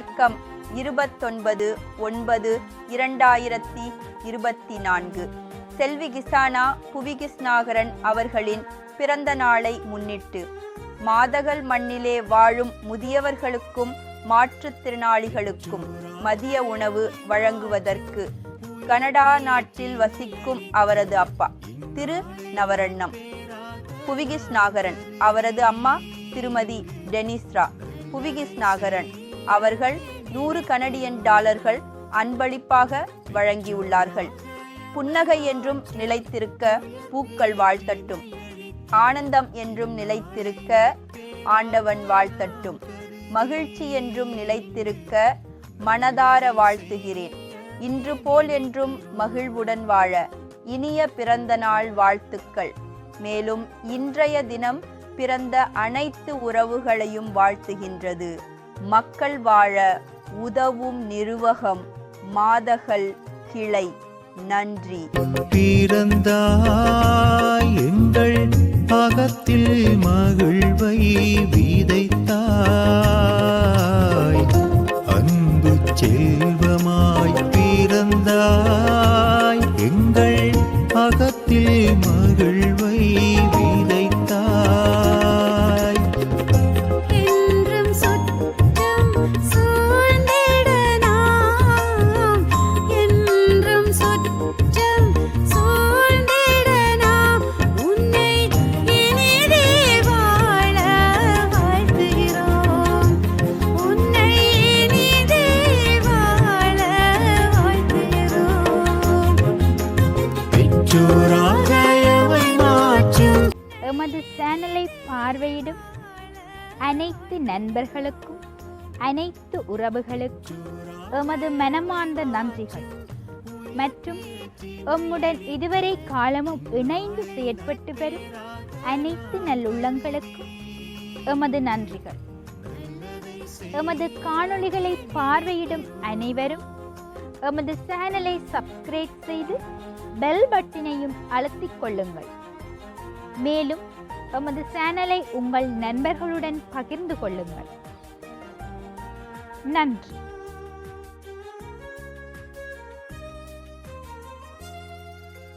வணக்கம். இருபத்தொன்பது ஒன்பது இரண்டாயிரத்தி இருபத்தி நான்கு செல்வி கிசானா புவிகிஸ்நாகரன் அவர்களின் பிறந்த நாளை முன்னிட்டு மாதகள் மண்ணிலே வாழும் முதியவர்களுக்கும் மாற்றுத்திறனாளிகளுக்கும் மதிய உணவு வழங்குவதற்கு கனடா நாட்டில் வசிக்கும் அவரது அப்பா திரு. நவரண்ணம். புவிகிஸ் நாகரன் அவரது அம்மா திருமதி டெனிஸ்ரா. புவிகிஸ் நாகரன் அவர்கள் நூறு கனடியன் டாலர்கள் அன்பளிப்பாக வழங்கியுள்ளார்கள். புன்னகை என்றும் நிலைத்திருக்க பூக்கள் வாழ்த்தட்டும். ஆனந்தம் என்றும் நிலைத்திருக்க ஆண்டவன் வாழ்த்தட்டும். மகிழ்ச்சி என்றும் நிலைத்திருக்க மனதார வாழ்த்துகிறேன். இன்று போல் என்றும் மகிழ்வுடன் வாழ இனிய பிறந்த நாள் வாழ்த்துக்கள். மேலும் இன்றைய தினம் பிறந்த அனைத்து உறவுகளையும் வாழ்த்துகின்றது. மக்கள் வாழ உதவும் நிர்வகம் மாதகள் கிளை. நன்றி. பிறந்தாய் எங்கள் பகத்தில் மகிழ்வை விதைத்தாய். அன்பு செல்வமாய் பிறந்தாய் எங்கள் அகத்தில் எமது சேனலை பார்வையிடும் அனைத்து நண்பர்களுக்கும் அனைத்து உறவுகளுக்கும் எமது மனமார்ந்த நன்றிகள். மற்றும் எம்முடன் இதுவரை காலமும் இணைந்து செயற்பட்டு வரும் அனைத்து நல்லுள்ளங்களுக்கும் எமது நன்றிகள். எமது காணொளிகளை பார்வையிடும் அனைவரும் எமது சேனலை சப்ஸ்கிரைப் செய்து பெல் பட்டினையும் அழுத்திக் கொள்ளுங்கள். மேலும் எமது சேனலை உங்கள் நண்பர்களுடன் பகிர்ந்து கொள்ளுங்கள். நன்றி.